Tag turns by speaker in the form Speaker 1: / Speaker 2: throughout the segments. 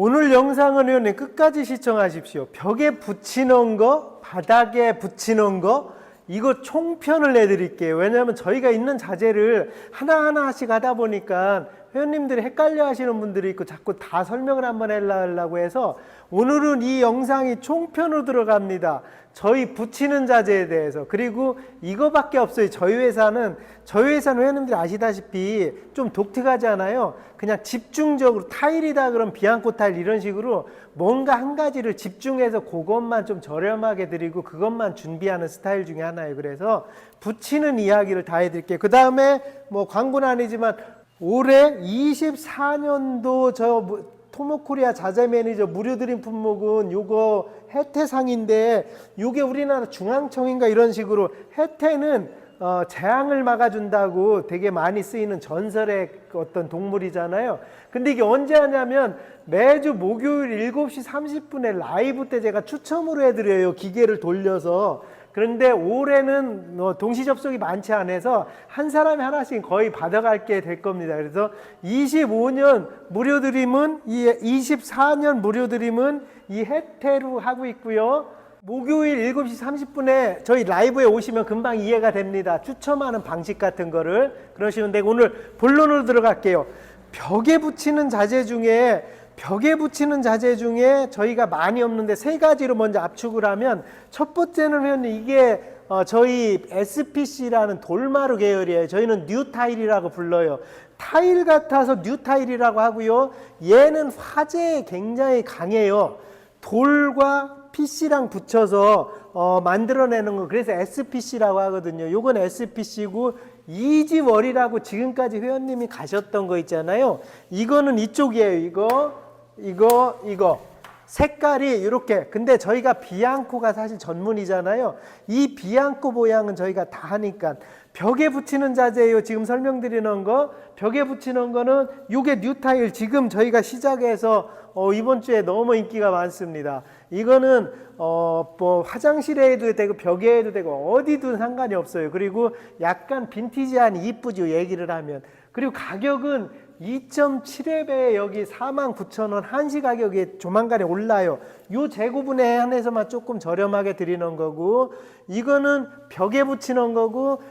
Speaker 1: 오늘 영상은 의원님 끝까지 시청하십시오. 벽에 붙이는 거, 바닥에 붙이는 거, 이거 총편을 내드릴게요. 왜냐하면 저희가 있는 자재를 하나하나씩 하다 보니까 회원님들이 헷갈려 하시는 분들이 있고 자꾸 다 설명을 한번 하려고 해서 오늘은 이 영상이 총편으로 들어갑니다. 저희 붙이는 자재에 대해서 그리고 이거밖에 없어요. 저희 회사는 저희 회사는 회원님들이 아시다시피 좀 독특하잖아요. 그냥 집중적으로 타일이다 그럼 비앙코 타일 이런 식으로 뭔가 한 가지를 집중해서 그것만 좀 저렴하게 드리고 그것만 준비하는 스타일 중에 하나예요. 그래서 붙이는 이야기를 다 해드릴게요. 그 다음에 뭐 광고는 아니지만 올해 24년도 저 뭐- 토모코리아 자재 매니저 무료 드림 품목은 요거 혜태상인데 요게 우리나라 중앙청인가 이런 식으로 혜태는 어, 재앙을 막아준다고 되게 많이 쓰이는 전설의 그 어떤 동물이잖아요. 근데 이게 언제 하냐면 매주 목요일 7시 30분에 라이브 때 제가 추첨으로 해드려요. 기계를 돌려서. 그런데 올해는 뭐 동시 접속이 많지 않아서 한 사람이 하나씩 거의 받아갈게 될 겁니다. 그래서 25년 무료 드림은 이 24년 무료 드림은 이 혜태로 하고 있고요. 목요일 7시 30분에 저희 라이브에 오시면 금방 이해가 됩니다. 추첨하는 방식 같은 거를 그러시면 되고 오늘 본론으로 들어갈게요. 벽에 붙이는 자재 중에 벽에 붙이는 자재 중에 저희가 많이 없는데 세 가지로 먼저 압축을 하면 첫 번째는 회원님 이게 어, 저희 SPC라는 돌마루 계열이에요. 저희는 뉴 타일이라고 불러요. 타일 같아서 뉴 타일이라고 하고요. 얘는 화재에 굉장히 강해요. 돌과 PC랑 붙여서 어, 만들어내는 거 그래서 SPC라고 하거든요. 요건 SPC고 이지월이라고 지금까지 회원님이 가셨던 거 있잖아요. 이거는 이쪽이에요. 이거 이거 이거 색깔이 이렇게 근데 저희가 비앙코가 사실 전문이잖아요. 이 비앙코 모양은 저희가 다 하니까 벽에 붙이는 자재예요. 지금 설명드리는 거 벽에 붙이는 거는 요게 뉴타일 지금 저희가 시작해서 어, 이번 주에 너무 인기가 많습니다. 이거는 어, 뭐 화장실에 해도 되고 벽에 해도 되고 어디든 상관이 없어요. 그리고 약간 빈티지한 이쁘죠 얘기를 하면 그리고 가격은 2.7회 여기 49,000원 한시 가격이 조만간에 올라요. 요 재고분에 한해서만 조금 저렴하게 드리는 거고 이거는 벽에 붙이는 거고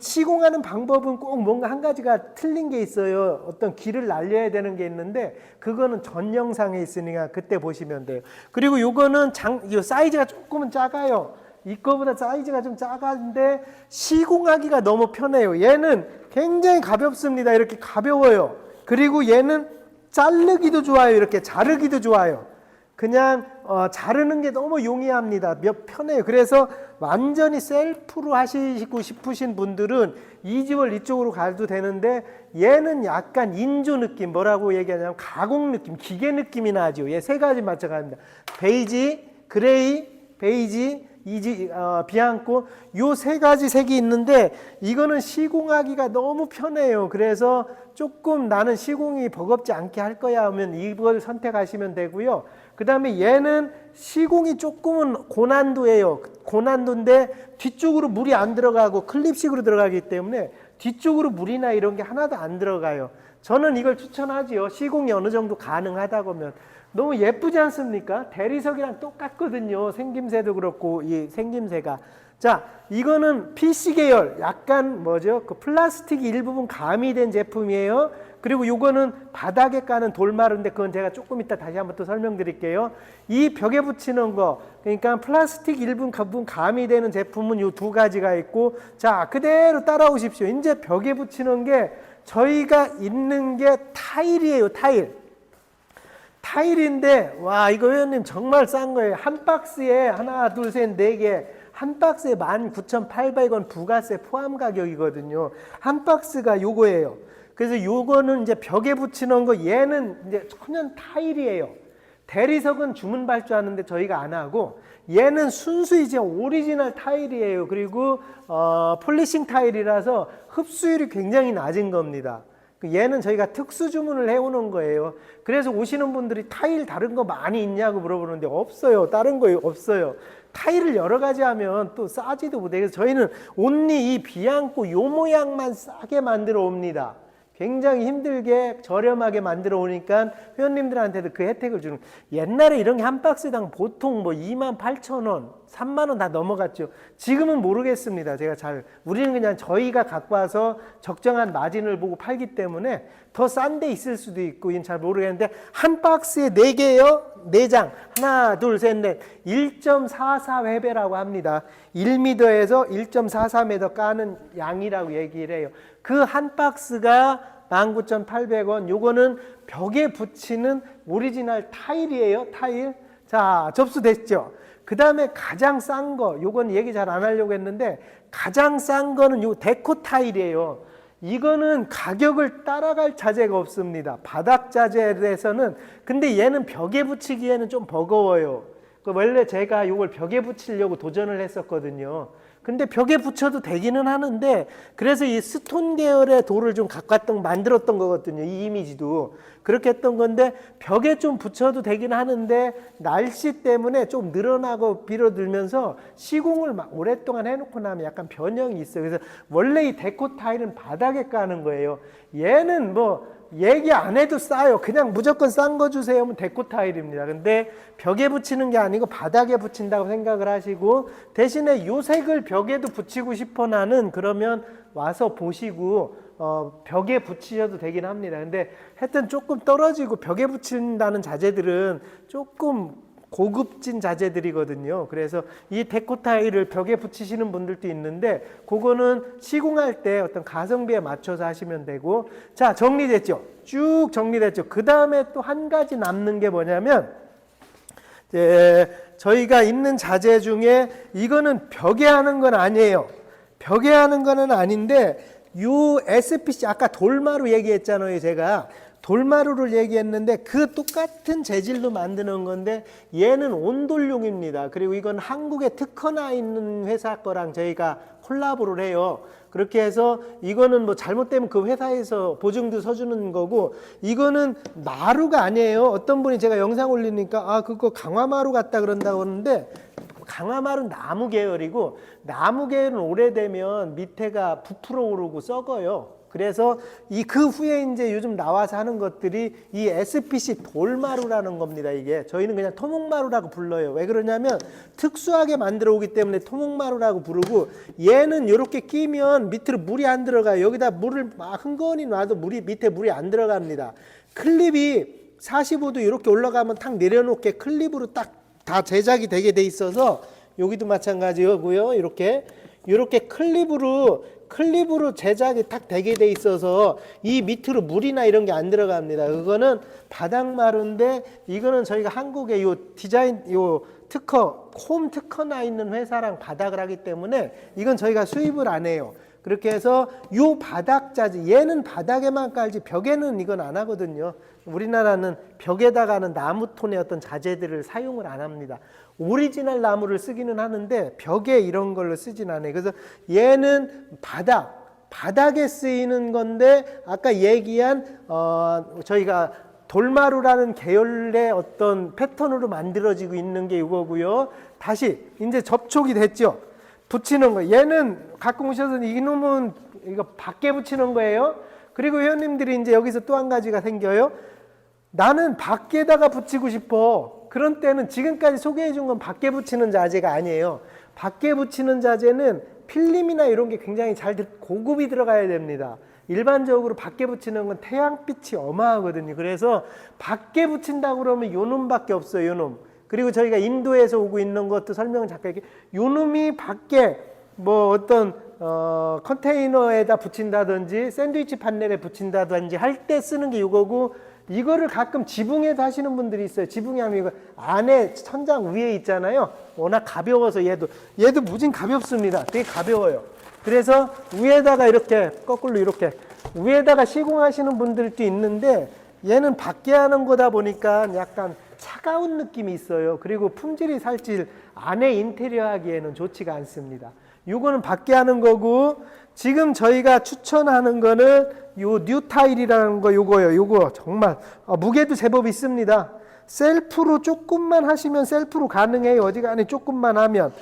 Speaker 1: 시공하는 방법은 꼭 뭔가 한 가지가 틀린 게 있어요. 어떤 길을 날려야 되는 게 있는데 그거는 전 영상에 있으니까 그때 보시면 돼요. 그리고 요거는 장, 요 사이즈가 조금은 작아요. 이거보다 사이즈가 좀 작은데 시공하기가 너무 편해요. 얘는 굉장히 가볍습니다. 이렇게 가벼워요. 그리고 얘는 자르기도 좋아요. 이렇게 자르기도 좋아요. 그냥 어, 자르는 게 너무 용이합니다. 몇 편해요. 그래서 완전히 셀프로 하시고 싶으신 분들은 이지월 이쪽으로 가도 되는데 얘는 약간 인조 느낌 뭐라고 얘기하냐면 가공 느낌, 기계 느낌이 나죠. 얘 세 가지 맞춰갑니다. 베이지, 그레이, 베이지, 이지 어, 비앙코 요세 가지 색이 있는데 이거는 시공하기가 너무 편해요. 그래서 조금 나는 시공이 버겁지 않게 할 거야 하면 이걸 선택하시면 되고요. 그 다음에 얘는 시공이 조금은 고난도예요. 고난도인데 뒤쪽으로 물이 안 들어가고 클립식으로 들어가기 때문에 뒤쪽으로 물이나 이런 게 하나도 안 들어가요. 저는 이걸 추천하지요. 시공이 어느 정도 가능하다고 하면. 너무 예쁘지 않습니까? 대리석이랑 똑같거든요. 생김새도 그렇고 이 생김새가. 자, 이거는 PC 계열 약간 뭐죠? 그 플라스틱이 일부분 가미된 제품이에요. 그리고 요거는 바닥에 까는 돌마루인데 그건 제가 조금 이따 다시 한번 또 설명드릴게요. 이 벽에 붙이는 거 그러니까 플라스틱 일부분 부분 가미되는 제품은 요두 가지가 있고 자, 그대로 따라오십시오. 이제 벽에 붙이는 게 저희가 있는 게 타일이에요, 타일. 타일인데 와 이거 회원님 정말 싼 거예요. 한 박스에 하나 둘 셋 네 개. 한 박스에 19,800원 부가세 포함 가격이거든요. 한 박스가 요거예요. 그래서 요거는 이제 벽에 붙이는 거 얘는 이제 천연 타일이에요. 대리석은 주문 발주하는데 저희가 안 하고 얘는 순수 이제 오리지널 타일이에요. 그리고 어, 폴리싱 타일이라서 흡수율이 굉장히 낮은 겁니다. 그 얘는 저희가 특수 주문을 해오는 거예요. 그래서 오시는 분들이 타일 다른 거 많이 있냐고 물어보는데 없어요. 다른 거 없어요. 타일을 여러 가지 하면 또 싸지도 못해. 그래서 저희는 온리 이 비앙코 요 모양만 싸게 만들어 옵니다. 굉장히 힘들게 저렴하게 만들어 오니까 회원님들한테도 그 혜택을 주는 옛날에 이런 게 한 박스당 보통 뭐 2만 8천 원, 3만 원 다 넘어갔죠. 지금은 모르겠습니다. 제가 잘 우리는 그냥 저희가 갖고 와서 적정한 마진을 보고 팔기 때문에 더 싼 데 있을 수도 있고 이건 잘 모르겠는데 한 박스에 네 개요. 네 장. 하나, 둘, 셋, 넷. 1.44 회배라고 합니다. 1m에서 1.44m 까는 양이라고 얘기를 해요. 그 한 박스가 19,800원. 요거는 벽에 붙이는 오리지널 타일이에요. 타일. 자, 접수됐죠? 그 다음에 가장 싼 거, 요건 얘기 잘 안 하려고 했는데, 가장 싼 거는 요 데코 타일이에요. 이거는 가격을 따라갈 자재가 없습니다. 바닥 자재에서는, 근데 얘는 벽에 붙이기에는 좀 버거워요. 그 원래 제가 이걸 벽에 붙이려고 도전을 했었거든요. 근데 벽에 붙여도 되기는 하는데 그래서 이 스톤 계열의 돌을 좀 왔던 만들었던 거거든요. 이 이미지도 그렇게 했던 건데 벽에 좀 붙여도 되긴 하는데 날씨 때문에 좀 늘어나고 비로들면서 시공을 막 오랫동안 해놓고 나면 약간 변형이 있어요. 그래서 원래 이 데코 타일은 바닥에 까는 거예요. 얘는 뭐 얘기 안 해도 싸요. 그냥 무조건 싼 거 주세요 하면 데코 타일입니다. 근데 벽에 붙이는 게 아니고 바닥에 붙인다고 생각을 하시고 대신에 요 색을 벽에도 붙이고 싶어 나는 그러면 와서 보시고 어, 벽에 붙이셔도 되긴 합니다. 근데 하여튼 조금 떨어지고 벽에 붙인다는 자재들은 조금 고급진 자재들이거든요. 그래서 이 데코 타일을 벽에 붙이시는 분들도 있는데 그거는 시공할 때 어떤 가성비에 맞춰서 하시면 되고 자 정리됐죠. 쭉 정리됐죠. 그 다음에 또 한 가지 남는 게 뭐냐면 이제 저희가 있는 자재 중에 이거는 벽에 하는 건 아니에요. 벽에 하는 거는 아닌데 요 SPC 아까 돌마루 얘기했잖아요. 제가 돌마루를 얘기했는데 그 똑같은 재질로 만드는 건데 얘는 온돌용입니다. 그리고 이건 한국에 특허나 있는 회사 거랑 저희가 콜라보를 해요. 그렇게 해서 이거는 뭐 잘못되면 그 회사에서 보증도 서주는 거고 이거는 마루가 아니에요. 어떤 분이 제가 영상 올리니까 아 그거 강화마루 같다 그런다고 하는데 강화마루는 나무 계열이고 나무 계열은 오래되면 밑에가 부풀어 오르고 썩어요. 그래서 이 그 후에 이제 요즘 나와서 하는 것들이 이 SPC 돌마루라는 겁니다. 이게 저희는 그냥 토목마루라고 불러요. 왜 그러냐면 특수하게 만들어 오기 때문에 토목마루라고 부르고 얘는 이렇게 끼면 밑으로 물이 안 들어가요. 여기다 물을 막 흥건히 놔도 물이 밑에 물이 안 들어갑니다. 클립이 45도 이렇게 올라가면 탁 내려놓게 클립으로 딱 다 제작이 되게 돼 있어서 여기도 마찬가지고요. 이렇게 이렇게 클립으로 클립으로 제작이 딱 되게 돼 있어서 이 밑으로 물이나 이런 게 안 들어갑니다. 그거는 바닥마루인데 이거는 저희가 한국의 요 디자인 요 특허 홈 특허나 있는 회사랑 바닥을 하기 때문에 이건 저희가 수입을 안 해요. 그렇게 해서 요 바닥 자재 얘는 바닥에만 깔지 벽에는 이건 안 하거든요. 우리나라는 벽에다가는 나무 톤의 어떤 자재들을 사용을 안 합니다. 오리지널 나무를 쓰기는 하는데 벽에 이런 걸로 쓰진 않아요. 그래서 얘는 바닥 바닥에 쓰이는 건데 아까 얘기한 어 저희가 돌마루라는 계열의 어떤 패턴으로 만들어지고 있는 게 이거고요. 다시 이제 접촉이 됐죠. 붙이는 거. 얘는 갖고 오셔서 이놈은 이거 밖에 붙이는 거예요. 그리고 회원님들이 이제 여기서 또 한 가지가 생겨요. 나는 밖에다가 붙이고 싶어. 그런 때는 지금까지 소개해 준 건 밖에 붙이는 자재가 아니에요. 밖에 붙이는 자재는 필름이나 이런 게 굉장히 잘 들- 고급이 들어가야 됩니다. 일반적으로 밖에 붙이는 건 태양빛이 어마하거든요. 그래서 밖에 붙인다고 그러면 요 놈밖에 없어요. 요 놈. 그리고 저희가 인도에서 오고 있는 것도 설명을 잠깐 이렇게 요 놈이 밖에 뭐 어떤 어 컨테이너에다 붙인다든지 샌드위치 판넬에 붙인다든지 할 때 쓰는 게 이거고 이거를 가끔 지붕에도 하시는 분들이 있어요. 지붕이 하면 이거 안에 천장 위에 있잖아요. 워낙 가벼워서 얘도 얘도 무진 가볍습니다. 되게 가벼워요. 그래서 위에다가 이렇게 거꾸로 이렇게 위에다가 시공하시는 분들도 있는데 얘는 밖에 하는 거다 보니까 약간 차가운 느낌이 있어요. 그리고 품질이 살질 안에 인테리어 하기에는 좋지가 않습니다. 요거는 밖에 하는 거고 지금 저희가 추천하는 거는 요 뉴타일이라는 거 요거요. 요거 정말 어, 무게도 제법 있습니다. 셀프로 조금만 하시면 셀프로 가능해요. 안에 조금만 하면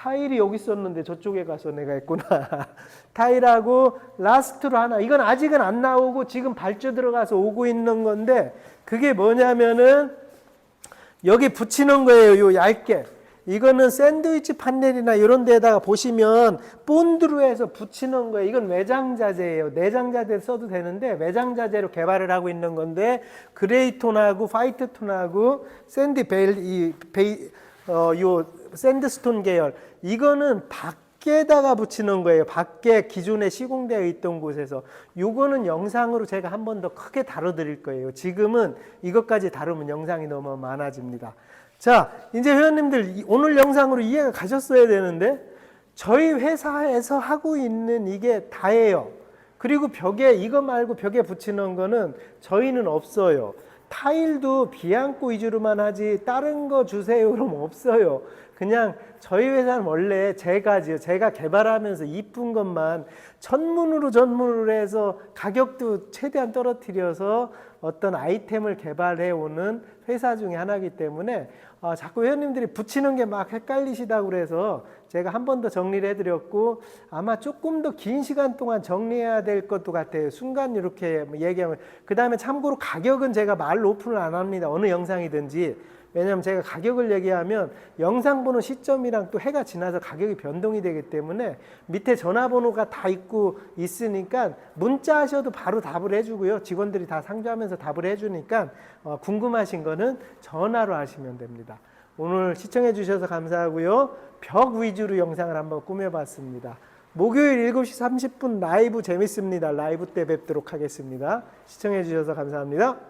Speaker 1: 타일이 여기 있었는데 저쪽에 가서 내가 했구나. 타일하고 라스트로 하나. 이건 아직은 안 나오고 지금 발주 들어가서 오고 있는 건데 그게 뭐냐면은 여기 붙이는 거예요. 요 얇게. 이거는 샌드위치 판넬이나 이런 데다가 보시면 본드로 해서 붙이는 거예요. 이건 외장 자재예요. 내장 자재 써도 되는데 외장 자재로 개발을 하고 있는 건데 그레이 톤하고 화이트 톤하고 샌디 베일 이 베이 어요 샌드스톤 계열 이거는 밖에다가 붙이는 거예요. 밖에 기존에 시공되어 있던 곳에서 요거는 영상으로 제가 한 번 더 크게 다뤄드릴 거예요. 지금은 이것까지 다루면 영상이 너무 많아집니다. 자, 이제 회원님들 이- 오늘 영상으로 이해가 가셨어야 되는데 저희 회사에서 하고 있는 이게 다예요. 그리고 벽에 이거 말고 벽에 붙이는 거는 저희는 없어요. 타일도 비앙코 위주로만 하지 다른 거 주세요 그럼 없어요. 그냥 저희 회사는 원래 제가지요. 제가 개발하면서 이쁜 것만 전문으로 전문으로 해서 가격도 최대한 떨어뜨려서 어떤 아이템을 개발해 오는 회사 중에 하나이기 때문에 아, 자꾸 회원님들이 붙이는 게 막 헷갈리시다고 그래서 제가 한 번 더 정리를 해드렸고 아마 조금 더 긴 시간 동안 정리해야 될 것도 같아요. 순간 이렇게 뭐 얘기하면 그 다음에 참고로 가격은 제가 말로 오픈을 안 합니다. 어느 영상이든지 왜냐하면 제가 가격을 얘기하면 영상 보는 시점이랑 또 해가 지나서 가격이 변동이 되기 때문에 밑에 전화번호가 다 있고 있으니까 문자 하셔도 바로 답을 해주고요. 직원들이 다 상주하면서 답을 해주니까 어, 궁금하신 거는 전화로 하시면 됩니다. 오늘 시청해 주셔서 감사하고요. 벽 위주로 영상을 한번 꾸며봤습니다. 목요일 7시 30분 라이브 재밌습니다. 라이브 때 뵙도록 하겠습니다. 시청해 주셔서 감사합니다.